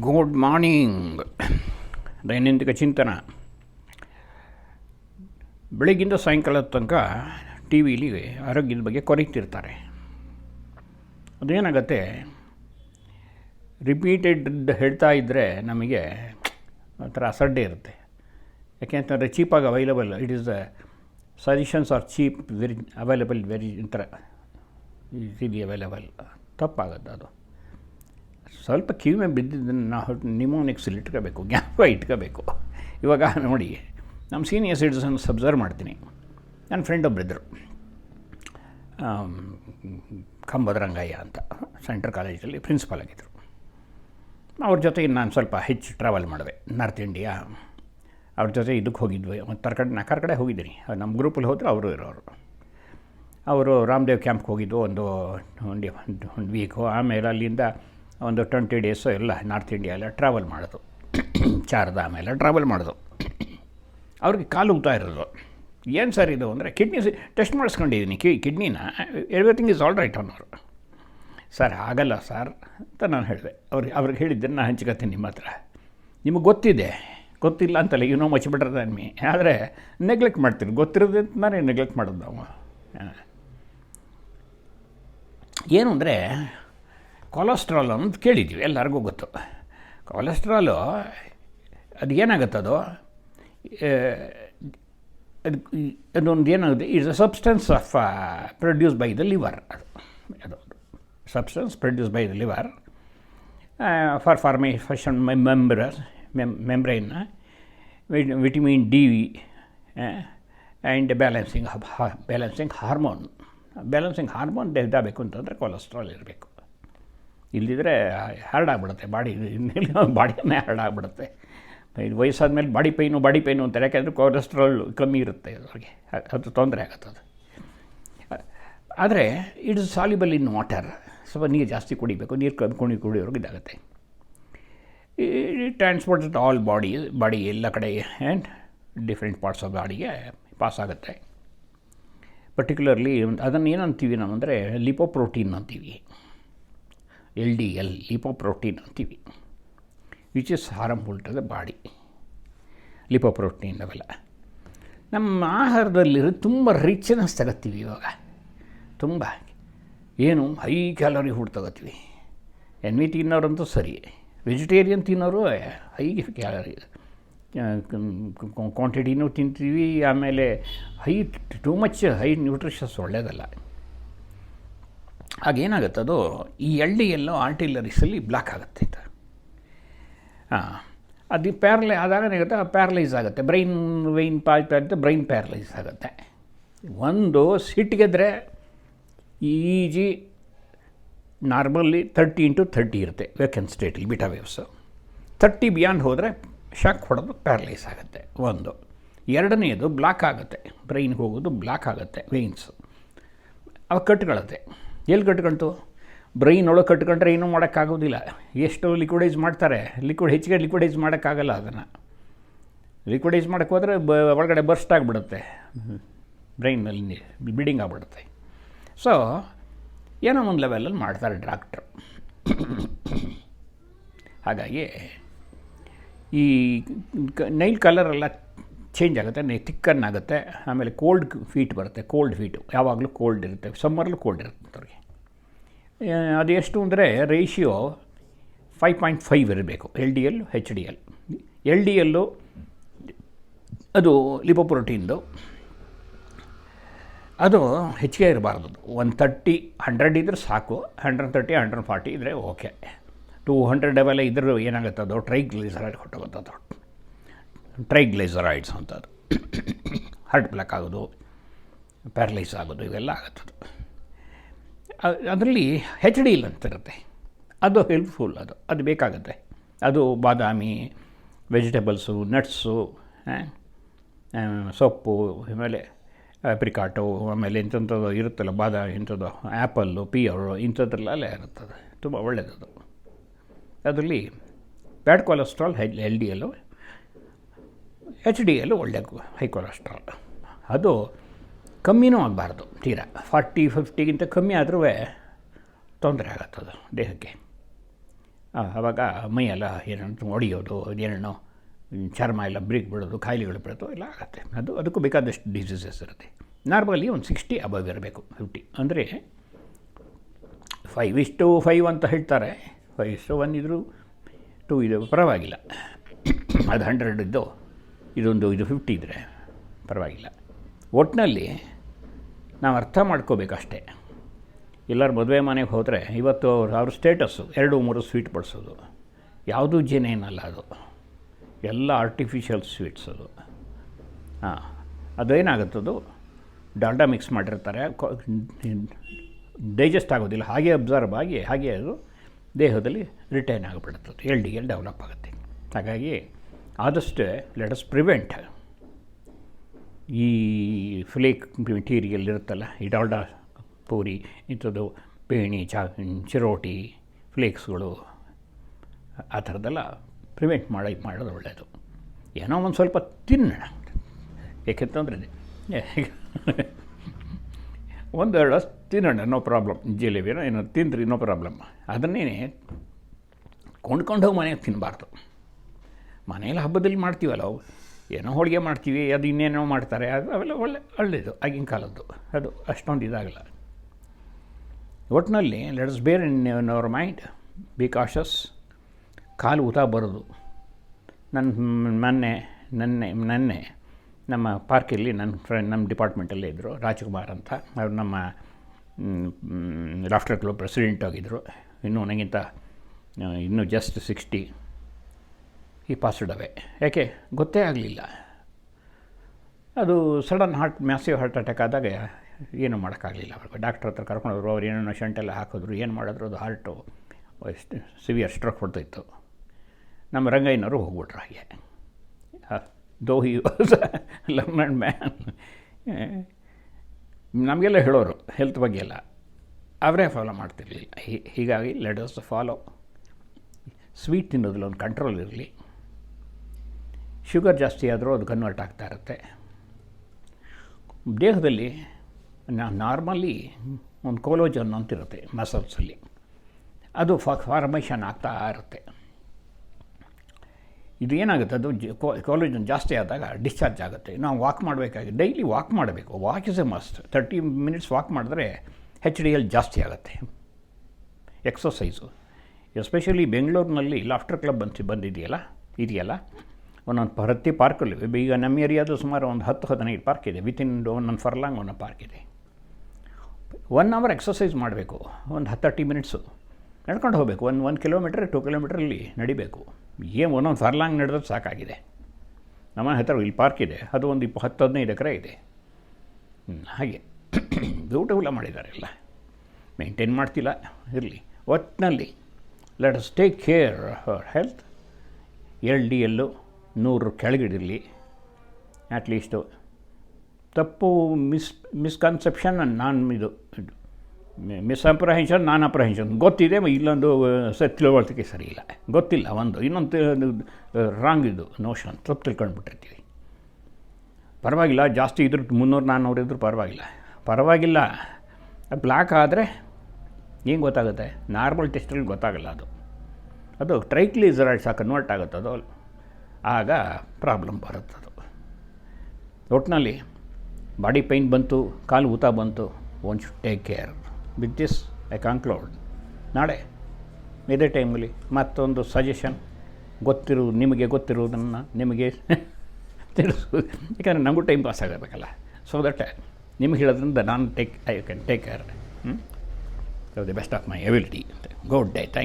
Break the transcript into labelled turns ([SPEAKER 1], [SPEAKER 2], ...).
[SPEAKER 1] Good morning ದೈನಂದಿಕ ಚಿಂತನ. ಬೆಳಗ್ಗಿಂದ ಸಾಯಂಕಾಲದ ತನಕ ಟಿ ವಿಲಿ ಆರೋಗ್ಯದ ಬಗ್ಗೆ ಕೊರೀತಿರ್ತಾರೆ ಅದೇನಾಗತ್ತೆ? ರಿಪೀಟೆಡ್ ಹೇಳ್ತಾ ಇದ್ದರೆ ನಮಗೆ ಒಂಥರ ಅಸಡ್ಡೆ ಇರುತ್ತೆ. ಯಾಕೆಂತಂದರೆ ಚೀಪಾಗಿ available it is the suggestions are cheap very available very ಒಂಥರ ಈಸಿಲಿ ಅವೈಲಬಲ್ ತಪ್ಪಾಗುತ್ತೆ ಅದು. ಸ್ವಲ್ಪ ಕಿವಿ ಮೇಲೆ ಬಿದ್ದಿದ್ದನ್ನು ನಾವು ನಿಮೋನಿಕ್ಸಲ್ಲಿ ಇಟ್ಕೋಬೇಕು, ಜ್ಞಾಪಕ ಇಟ್ಕೋಬೇಕು. ಇವಾಗ ನೋಡಿ, ನಮ್ಮ ಸೀನಿಯರ್ ಸಿಟಿಸನ್ ಸಬ್ಸರ್ವ್ ಮಾಡ್ತೀನಿ. ನನ್ನ ಫ್ರೆಂಡ್ ಒಬ್ಬರಿದ್ದರು ಕಂಬದರಂಗಯ್ಯ ಅಂತ ಸೆಂಟ್ರಲ್ ಕಾಲೇಜಲ್ಲಿ ಪ್ರಿನ್ಸಿಪಾಲ್ ಆಗಿದ್ದರು ಅವ್ರ ಜೊತೆಗೆ ನಾನು ಸ್ವಲ್ಪ ಹೆಚ್ಚು ಟ್ರಾವೆಲ್ ಮಾಡಿದೆ ನಾರ್ತ್ ಇಂಡಿಯಾ ಅವ್ರ ಜೊತೆ ಇದಕ್ಕೆ ಹೋಗಿದ್ವಿ ಮತ್ತು ಕಡೆ ನಾಲ್ಕಾರು ಕಡೆ ಹೋಗಿದ್ದೀನಿ. ನಮ್ಮ ಗ್ರೂಪಲ್ಲಿ ಹೋದರೆ ಅವರು ಇರೋರು. ಅವರು ರಾಮದೇವ್ ಕ್ಯಾಂಪ್ಗೆ ಹೋಗಿದ್ದು ಒಂದು ಒಂದು ವೀಕು ಆಮೇಲೆ ಅಲ್ಲಿಂದ ಒಂದು ಟ್ವೆಂಟಿ ಡೇಸು ಎಲ್ಲ ನಾರ್ತ್ ಇಂಡಿಯಾ ಎಲ್ಲ ಟ್ರಾವೆಲ್ ಮಾಡೋದು. ಚಾರ್ಧಾಮ ಎಲ್ಲ ಟ್ರಾವೆಲ್ ಮಾಡೋದು. ಅವ್ರಿಗೆ ಕಾಲು ಉಗ್ತಾ ಇರೋದು. ಏನು ಸರ್ ಇದು ಅಂದರೆ ಕಿಡ್ನಿ ಟೆಸ್ಟ್ ಮಾಡಿಸ್ಕೊಂಡಿದ್ದೀನಿ ಕಿ, ಕಿಡ್ನಿನ ಎವ್ರಿಥಿಂಗ್ ಈಸ್ ಆಲ್ ರೈಟ್ ಅನ್ನೋರು. ಸರ್, ಆಗಲ್ಲ ಸರ್ ಅಂತ ನಾನು ಹೇಳಿದೆ. ಅವ್ರಿಗೆ ಅವ್ರಿಗೆ ಹೇಳಿದ್ದನ್ನು ನಾನು ಹಂಚ್ಕೊತೀನಿ ನಿಮ್ಮ ಹತ್ರ. ನಿಮಗೆ ಗೊತ್ತಿದೆ. ಗೊತ್ತಿಲ್ಲ ಅಂತಲ್ಲ ಏನೋ ಮಚ್ಚಿಬಿಟ್ರದ ಅನ್ಮಿ ಆದರೆ ನೆಗ್ಲೆಕ್ಟ್ ಮಾಡ್ತೀನಿ ಗೊತ್ತಿರೋದು ಅಂತ ನಾನೇ ನೆಗ್ಲೆಕ್ಟ್ ಮಾಡೋದು ನಾವು. ಏನು ಅಂದರೆ ಕೊಲೆಸ್ಟ್ರಾಲ್ ಅಂತ ಕೇಳಿದ್ದೀವಿ ಎಲ್ಲರಿಗೂ ಗೊತ್ತು. ಕೊಲೆಸ್ಟ್ರಾಲು ಅದು ಏನಾಗುತ್ತೆ ಅದು? ಅದು ಅದೊಂದು ಏನಾಗುತ್ತೆ? It's a substance of produce by the liver ಅದು. ಅದು substance produce by the liver for formation membranes membrane vitamin D and balancing balancing hormone balancing hormone ಬೇಕು ಅಂತಂದರೆ ಕೊಲೆಸ್ಟ್ರಾಲ್ ಇರಬೇಕು. ಇಲ್ಲದಿದ್ದರೆ ಹರಡಾಗ್ಬಿಡುತ್ತೆ. ಬಾಡಿ, ಬಾಡಿಯನ್ನೇ ಹರಡಾಗ್ಬಿಡುತ್ತೆ. ಇದು ವಯಸ್ಸಾದ ಮೇಲೆ ಬಾಡಿ ಪೈನು ಬಾಡಿ ಪೈನು ಅಂತಾರೆ. ಯಾಕೆಂದರೆ ಕೊಲೆಸ್ಟ್ರಾಲ್ ಕಮ್ಮಿ ಇರುತ್ತೆ ಅವ್ರಿಗೆ ಅದು ತೊಂದರೆ ಆಗುತ್ತೆ ಅದು. ಆದರೆ it is soluble in water ಸ್ವಲ್ಪ ನೀರು ಜಾಸ್ತಿ ಕುಡಿಬೇಕು. ನೀರು ಕಮ್ಮಿ ಕುಣಿ ಕುಡಿಯೋರ್ಗೆ ಇದಾಗುತ್ತೆ. ಟ್ರಾನ್ಸ್ಪೋರ್ಟ್ ಆಲ್ ಬಾಡಿ ಬಾಡಿ ಎಲ್ಲ ಕಡೆ ಆ್ಯಂಡ್ ಡಿಫ್ರೆಂಟ್ ಪಾರ್ಟ್ಸ್ ಆಫ್ ಬಾಡಿಗೆ ಪಾಸ್ ಆಗುತ್ತೆ. ಪರ್ಟಿಕ್ಯುಲರ್ಲಿ ಅದನ್ನು ಏನಂತೀವಿ ನಾವು ಅಂದರೆ ಲಿಪೋಪ್ರೋಟೀನ್ ಅಂತೀವಿ. ಎಲ್ ಡಿ ಎಲ್ ಲಿಪೋಪ್ರೋಟೀನ್ ಅಂತೀವಿ which is harmful to the body. Lipoprotein ಅವೆಲ್ಲ. ನಮ್ಮ ಆಹಾರದಲ್ಲಿರೋ ತುಂಬ ರಿಚ್ನೆಸ್ ತಗೋತೀವಿ ಇವಾಗ. ತುಂಬ. ಏನು? ಹೈ ಕ್ಯಾಲರಿ ಫುಡ್ ತಗೋತೀವಿ ಎನ್ ವಿ ತಿನ್ನೋರಂತೂ ಸರಿ. ವೆಜಿಟೇರಿಯನ್ ತಿನ್ನೋರು ಹೈ ಕ್ಯಾಲರಿ ಕ್ವಾಂಟಿಟಿನೂ ತಿಂತೀವಿ, ಆಮೇಲೆ high too much high nutritious ಒಳ್ಳೆಯದಲ್ಲ ಆಗೇನಾಗುತ್ತೆ ಅದು ಈ ಎಲ್ಲೋ ಆರ್ಟಿಲರೀಸಲ್ಲಿ ಬ್ಲಾಕ್ ಆಗುತ್ತೆ ಹಾಂ, ಅದು ಪ್ಯಾರಲೈ ಆದಾಗ ಏನಾಗುತ್ತೆ? ಪ್ಯಾರಲೈಸ್ ಆಗುತ್ತೆ. ಬ್ರೈನ್ ವೈನ್ ಪಾಯ್ ಆಗುತ್ತೆ ಬ್ರೈನ್ ಪ್ಯಾರಲೈಸ್ ಆಗುತ್ತೆ. ಒಂದು ಸಿಟ್ಟಿಗೆದ್ರೆ EEG normally thirty into thirty ಇರುತ್ತೆ ವೇಕೆನ್ ಸ್ಟೇಟಲ್ಲಿ, ಬಿಟಾ ವೇವ್ಸು. ತರ್ಟಿ ಬಿಯಾಂಡ್ ಹೋದರೆ ಶಾಕ್ ಹೊಡೆದು ಪ್ಯಾರಲೈಸ್ ಆಗುತ್ತೆ. ಒಂದು. ಎರಡನೇದು ಬ್ಲಾಕ್ ಆಗುತ್ತೆ. ಬ್ರೈನ್ಗೆ ಹೋಗೋದು ಬ್ಲಾಕ್ ಆಗುತ್ತೆ ವೇನ್ಸು ಅವು ಕಟ್ಕೊಳ್ಳುತ್ತೆ ಎಲ್ಲಿ ಕಟ್ಕೊಳ್ತು ಬ್ರೈನ್ ಒಳಗೆ ಕಟ್ಕೊಂಡ್ರೆ ಏನೂ ಮಾಡೋಕ್ಕಾಗೋದಿಲ್ಲ. ಎಷ್ಟು ಲಿಕ್ವಿಡೈಸ್ ಮಾಡ್ತಾರೆ. ಲಿಕ್ವಿಡ್ ಹೆಚ್ಚಿಗೆ ಲಿಕ್ವಿಡೈಸ್ ಮಾಡೋಕ್ಕಾಗಲ್ಲ ಅದನ್ನು. ಲಿಕ್ವಿಡೈಸ್ ಮಾಡೋಕ್ಕೆ ಹೋದರೆ ಬ, ಒಳಗಡೆ ಬರ್ಸ್ಟ್ ಆಗಿಬಿಡುತ್ತೆ. ಬ್ರೈನಲ್ಲಿ ಬ್ಲೀಡಿಂಗ್ ಆಗಿಬಿಡುತ್ತೆ. ಸೊ ಏನೋ ಒಂದು ಲೆವೆಲಲ್ಲಿ ಮಾಡ್ತಾರೆ ಡಾಕ್ಟ್ರು ಹಾಗಾಗಿ ಈ ನೈಲ್ ಕಲರೆಲ್ಲ ಚೇಂಜ್ ಆಗುತ್ತೆ ನೆ ತಿಕ್ಕನ್ನಾಗುತ್ತೆ ಆಮೇಲೆ ಕೋಲ್ಡ್ ಫೀಟ್ ಬರುತ್ತೆ ಕೋಲ್ಡ್ ಫೀಟು ಯಾವಾಗಲೂ ಕೋಲ್ಡ್ ಇರುತ್ತೆ ಸಮ್ಮರಲ್ಲೂ ಕೋಲ್ಡ್ ಇರುತ್ತೆ ಅವ್ರಿಗೆ ಅದು ಎಷ್ಟು ಅಂದರೆ ರೇಷಿಯೋ ಫೈವ್ ಪಾಯಿಂಟ್ ಫೈವ್ ಇರಬೇಕು L D L H D L L D L ಅದು ಲಿಪೋಪ್ರೋಟೀನ್ದು ಅದು ಹೆಚ್ಚಿಗೆ ಇರಬಾರ್ದು ಒನ್ ತರ್ಟಿ ಹಂಡ್ರೆಡ್ ಇದ್ರೆ ಸಾಕು ಹಂಡ್ರೆಡ್ ತರ್ಟಿ ಹಂಡ್ರೆಡ್ ಫಾರ್ಟಿ ಇದ್ದರೆ ಓಕೆ ಟೂ ಹಂಡ್ರೆಡ್ ಅವೆಲ್ಲ ಇದ್ರೂ ಏನಾಗುತ್ತೆ ಅದು ಟ್ರೈಗ್ಲೈಸರೈಡ್ ಹೊಟ್ಟೋಗುತ್ತೆ ಅದು ಟ್ರೈಗ್ಲೈಸರೈಡ್ಸ್ ಅಂತದ್ದು ಹಾರ್ಟ್ ಬ್ಲಾಕ್ ಆಗೋದು ಪ್ಯಾರಲೈಸ್ ಆಗೋದು, ಇವೆಲ್ಲ ಆಗುತ್ತದೆ. ಅದರಲ್ಲಿ ಹೆಚ್ ಡಿ ಇಲ್ ಅಂತಿರುತ್ತೆ ಅದು ಹೆಲ್ಪ್ಫುಲ್ ಅದು. ಅದು ಬೇಕಾಗುತ್ತೆ. ಅದು ಬಾದಾಮಿ ವೆಜಿಟೇಬಲ್ಸು ನಟ್ಸು ಸೊಪ್ಪು, ಆಮೇಲೆ ಆಪ್ರಿಕಾಟು ಆಮೇಲೆ ಇಂಥದ್ದು ಇರುತ್ತಲ್ಲ ಬಾದಾಮಿ, ಇಂಥದ್ದು ಆ್ಯಪಲ್ಲು ಪಿಯರು ಇಂಥದ್ರಲ್ಲೇ ಇರುತ್ತದೆ. ತುಂಬ ಒಳ್ಳೆಯದದು ಅದರಲ್ಲಿ ಬ್ಯಾಡ್ ಕೊಲೆಸ್ಟ್ರಾಲ್ ಹೆಲ್ L D L H D L ಒಳ್ಳೆ ಹೈ ಕೊಲೆಸ್ಟ್ರಾಲ್ ಅದು ಕಮ್ಮಿನೂ ಆಗಬಾರ್ದು, ತೀರಾ. ಫಾರ್ಟಿ ಫಿಫ್ಟಿಗಿಂತ ಕಮ್ಮಿ ಆದರೂ ತೊಂದರೆ ಆಗತ್ತದು ದೇಹಕ್ಕೆ. ಆವಾಗ ಮೈಯೆಲ್ಲ ಏನೋ ಒಡೆಯೋದು ಏನೇನು ಚರ್ಮ ಎಲ್ಲ ಬ್ರೇಕ್ ಬಿಡೋದು ಕಾಯಿಲೆಗಳು ಬಿಡೋದು ಎಲ್ಲ ಆಗುತ್ತೆ. ಅದು ಅದಕ್ಕೂ ಬೇಕಾದಷ್ಟು ಡಿಸೀಸಸ್ ಇರುತ್ತೆ. ನಾರ್ಮಲಿ ಒಂದು ಸಿಕ್ಸ್ಟಿ ಅಬವ್ ಇರಬೇಕು ಫಿಫ್ಟಿ ಅಂದರೆ ಫೈವ್ ಇಷ್ಟು ಫೈವ್ ಅಂತ ಹೇಳ್ತಾರೆ. ಫೈವ್ ಇಷ್ಟು ಒನ್ ಇದ್ದರೂ ಟೂ ಇದು ಪರವಾಗಿಲ್ಲ. ಅದು ಹಂಡ್ರೆಡ್ ಇದ್ದು ಇದೊಂದು ಇದು ಫಿಫ್ಟಿ ಇದ್ದರೆ ಪರವಾಗಿಲ್ಲ. ಒಟ್ಟಿನಲ್ಲಿ ನಾವು ಅರ್ಥ ಮಾಡ್ಕೋಬೇಕಷ್ಟೇ. ಎಲ್ಲರೂ ಮದುವೆ ಮನೆಗೆ ಹೋದರೆ ಇವತ್ತು ಅವ್ರು ಅವ್ರ ಸ್ಟೇಟಸ್ಸು ಎರಡು ಮೂರು ಸ್ವೀಟ್ ಬಡಿಸೋದು ಯಾವುದೂ ಜೇನೇನಲ್ಲ ಅದು. ಎಲ್ಲ ಆರ್ಟಿಫಿಷಿಯಲ್ ಸ್ವೀಟ್ಸ್ ಅದು. ಹಾಂ ಅದೇನಾಗುತ್ತದು ಡಾಲ್ಡಾ ಮಿಕ್ಸ್ ಮಾಡಿರ್ತಾರೆ. ಡೈಜೆಸ್ಟ್ ಆಗೋದಿಲ್ಲ. ಹಾಗೆ ಅಬ್ಸರ್ವ್ ಆಗಿ, ಹಾಗೆ ಅದು ದೇಹದಲ್ಲಿ ರಿಟೈನ್ ಆಗಿಬಿಡುತ್ತದೆ ಎಲ್ ಡಿ ಎಲ್ ಡೆವಲಪ್ ಆಗುತ್ತೆ. ಹಾಗಾಗಿ ಆದಷ್ಟು ಲೆಟ್ ಅಸ್ ಪ್ರಿವೆಂಟ್ ಈ ಫ್ಲೇಕ್ ಮೆಟೀರಿಯಲ್ ಇರುತ್ತಲ್ಲ, ಈ ಪೂರಿ, ಇಂಥದ್ದು ಪೇಣಿ, ಚಾ, ಚಿರೋಟಿ ಫ್ಲೇಕ್ಸ್ಗಳು ಆ ಥರದ್ದೆಲ್ಲ ಪ್ರಿವೆಂಟ್ ಮಾಡಿ, ಮಾಡೋದು ಒಳ್ಳೆಯದು ಏನೋ ಒಂದು ಸ್ವಲ್ಪ ತಿನ್ನೋಣ. ಏಕೆಂತಂದರೆ ಒಂದೆರಡು ತಿನ್ನೋಣ ನೋ ಪ್ರಾಬ್ಲಮ್ ಜಿಲೇಬಿನ ಏನೋ ತಿಂದ್ರಿ ನೋ ಪ್ರಾಬ್ಲಮ್ ಅದನ್ನೇ ಕೊಂಡ್ಕೊಂಡು ಹೋಗಿ ಮನೆಗೆ ತಿನ್ನಬಾರ್ದು ಮನೇಲಿ ಹಬ್ಬದಲ್ಲಿ ಮಾಡ್ತೀವಲ್ಲ ಅವು. ಏನೋ ಹೋಳಿಗೆ ಮಾಡ್ತೀವಿ, ಅದು ಇನ್ನೇನೋ ಮಾಡ್ತಾರೆ, ಅದು ಅವೆಲ್ಲ ಒಳ್ಳೆ ಒಳ್ಳೆಯದು ಆಗಿನ ಕಾಲದ್ದು. ಅದು ಅಷ್ಟೊಂದು ಇದಾಗಲ್ಲ. ಒಟ್ಟಿನಲ್ಲಿ let's bear in our mind be cautious ಕಾಲು ಊತ ಬರೋದು. ನನ್ನ ಮೊನ್ನೆ, ನನ್ನೆ ನನ್ನೆ ನಮ್ಮ ಪಾರ್ಕಲ್ಲಿ ನನ್ನ ಫ್ರೆಂಡ್ ನಮ್ಮ ಡಿಪಾರ್ಟ್ಮೆಂಟಲ್ಲೇ ಇದ್ದರು ರಾಜ್ಕುಮಾರ್ ಅಂತ. ಅವ್ರು ನಮ್ಮ ಲಾಫ್ಟರ್ ಕ್ಲಬ್ ಪ್ರೆಸಿಡೆಂಟ್ ಆಗಿದ್ದರು ಇನ್ನೂ ನನಗಿಂತ, ಇನ್ನೂ ಜಸ್ಟ್ ಸಿಕ್ಸ್ಟಿ ಈ ಪಾಸ್ಡ್ ಅವೇ. ಯಾಕೆ? ಗೊತ್ತೇ ಆಗಲಿಲ್ಲ. ಅದು sudden heart massive heart attack ಆದಾಗ ಏನು ಮಾಡೋಕ್ಕಾಗಲಿಲ್ಲ ಅವ್ರಿಗೆ. ಡಾಕ್ಟ್ರ್ ಹತ್ರ ಕರ್ಕೊಂಡೋದ್ರು, ಅವ್ರು ಏನೇನೋ ಶಂಟೆಲ್ಲ ಹಾಕಿದ್ರು, ಏನು ಮಾಡಿದ್ರು, ಅದು ಹಾರ್ಟು ಸಿವಿಯರ್ ಸ್ಟ್ರೋಕ್ ಕೊಡ್ತಾಯಿತ್ತು ನಮ್ಮ ರಂಗಯ್ಯನವರು ಹೋಗ್ಬಿಟ್ರು ಹಾಗೆ. ದೋಹಿ ಲರ್ನಡ್ ಮ್ಯಾನ್ ನಮಗೆಲ್ಲ ಹೇಳೋರು ಹೆಲ್ತ್ ಬಗ್ಗೆ ಎಲ್ಲ. ಅವರೇ ಫಾಲೋ ಮಾಡ್ತಿರ್ಲಿಲ್ಲ. ಹೀಗಾಗಿ ಲೆಟಸ್ ಫಾಲೋ ಸ್ವೀಟ್ ತಿನ್ನೋದ್ರಲ್ಲಿ ಒಂದು ಕಂಟ್ರೋಲ್ ಇರಲಿ. ಶುಗರ್ ಜಾಸ್ತಿ ಆದರೂ ಅದು ಕನ್ವರ್ಟ್ ಆಗ್ತಾ ಇರುತ್ತೆ. ದೇಹದಲ್ಲಿ ನಾರ್ಮಲಿ ಒಂದು ಕೋಲೋಜನ್ ಅಂತಿರುತ್ತೆ ಮಸಲ್ಸಲ್ಲಿ. ಅದು ಫಾರ್ಮೇಷನ್ ಆಗ್ತಾ ಇರುತ್ತೆ. ಇದು ಏನಾಗುತ್ತೆ, ಅದು ಕೋಲೋಜನ್ ಜಾಸ್ತಿ ಆದಾಗ ಡಿಸ್ಚಾರ್ಜ್ ಆಗುತ್ತೆ. ನಾವು ವಾಕ್ ಮಾಡಬೇಕಾಗಿ, ಡೈಲಿ ವಾಕ್ ಮಾಡಬೇಕು. Walk is a must. Thirty minutes walk ಮಾಡಿದ್ರೆ ಹೆಚ್ ಡಿ ಎಲ್ ಜಾಸ್ತಿ ಆಗುತ್ತೆ. ಎಕ್ಸಸೈಸು ಎಸ್ಪೆಷಲಿ ಬೆಂಗಳೂರಿನಲ್ಲಿ ಲಾಫ್ಟರ್ ಕ್ಲಬ್ ಅಂತ ಬಂದಿದೆಯಲ್ಲ, ಇದೆಯಲ್ಲ? ಒಂದೊಂದು ಪ್ರತಿ ಪಾರ್ಕಲ್ಲಿ ಈಗ ನಮ್ಮ ಏರಿಯಾದು ಸುಮಾರು ಒಂದು ಹತ್ತು ಹದಿನೈದು ಪಾರ್ಕ್ ಇದೆ. ವಿತಿನ್ ಒಂದೊಂದು ಫರ್ಲಾಂಗ್ ಒಂದು ಪಾರ್ಕ್ ಇದೆ. ಒನ್ ಅವರ್ ಎಕ್ಸಸೈಸ್ ಮಾಡಬೇಕು. ಒಂದು ಹತ್ತು ತರ್ಟಿ ಮಿನಿಟ್ಸು ನಡ್ಕೊಂಡು ಹೋಗಬೇಕು. ಒಂದು ಒಂದು ಕಿಲೋಮೀಟ್ರ್ ಟು ಕಿಲೋಮೀಟ್ರಲ್ಲಿ ನಡಿಬೇಕು. ಏನು ಒಂದೊಂದು ಫರ್ಲಾಂಗ್ ನಡೆದ್ರೆ ಸಾಕಾಗಿದೆ. ನಮ್ಮ ಹತ್ತಿರ ಇಲ್ಲಿ ಪಾರ್ಕ್ ಇದೆ. ಅದು ಒಂದು ಇಪ್ಪ ಹತ್ತು, ಹದಿನೈದು ಎಕರೆ ಇದೆ. ಹಾಗೆ. ಬ್ಯೂಟಿಫುಲ್ಲ ಮಾಡಿದ್ದಾರೆ ಎಲ್ಲ. ಮೇಂಟೈನ್ ಮಾಡ್ತಿಲ್ಲ. ಇರಲಿ. ಒಟ್ಟಿನಲ್ಲಿ let us take care our health L D L ನೂರು ಕೆಳಗಿಡಿರಲಿ ಅಟ್ಲೀಸ್ಟು ತಪ್ಪು ಮಿಸ್ ಮಿಸ್ಕನ್ಸೆಪ್ಷನ್ ನಾನು ಇದು ಮಿಸ್ಅಪ್ರಹೆನ್ಷನ್ ನಾನ್ ಅಪ್ರಹೆನ್ಷನ್ ಗೊತ್ತಿದೆ, ಇಲ್ಲೊಂದು ಸ ತಿಳುವಳಿಕೆ ಸರಿ ಇಲ್ಲ. ಗೊತ್ತಿಲ್ಲ ಒಂದು, ಇನ್ನೊಂದು ರಾಂಗ್ ಇದು ನೋಷನ್ ತಪ್ಪು ತಿಳ್ಕೊಂಡ್ಬಿಟ್ಟಿರ್ತೀವಿ. ಪರವಾಗಿಲ್ಲ, ಜಾಸ್ತಿ ಇದ್ರ ಮುನ್ನೂರು ನಾನ್ನೂರು ಇದ್ರೂ ಪರವಾಗಿಲ್ಲ. ಪರವಾಗಿಲ್ಲ ಬ್ಲ್ಯಾಕ್ ಆದರೆ, ಏನು ಗೊತ್ತಾಗುತ್ತೆ? ನಾರ್ಮಲ್ ಟೆಸ್ಟಲ್ಲಿ ಗೊತ್ತಾಗಲ್ಲ ಅದು. ಅದು ಟ್ರೈಕ್ಲಿಸರೈಡ್ಸ್ ಕನ್ವರ್ಟ್ ಆಗುತ್ತೆ ಅದು. ಆಗ ಪ್ರಾಬ್ಲಮ್ ಬರುತ್ತದು ಒಟ್ಟಿನಲ್ಲಿ ಬಾಡಿ ಪೈನ್ ಬಂತು, ಕಾಲು ಊತ ಬಂತು one should take care with this I conclude ನಾಳೆ, ಇದೇ ಟೈಮಲ್ಲಿ ಮತ್ತೊಂದು ಸಜೆಷನ್ ಗೊತ್ತಿರೋ, ನಿಮಗೆ ಗೊತ್ತಿರೋದನ್ನು ನಿಮಗೆ ತಿಳಿಸು ಯಾಕಂದರೆ ನಮಗೂ ಟೈಮ್ ಪಾಸ್ ಆಗಬೇಕಲ್ಲ. ಸೊ ದಟ್ ನಿಮ್ಗೆ ಹೇಳೋದ್ರಿಂದ ನಾನು take I can take care ಹ್ಞೂ the best of my ability good day thank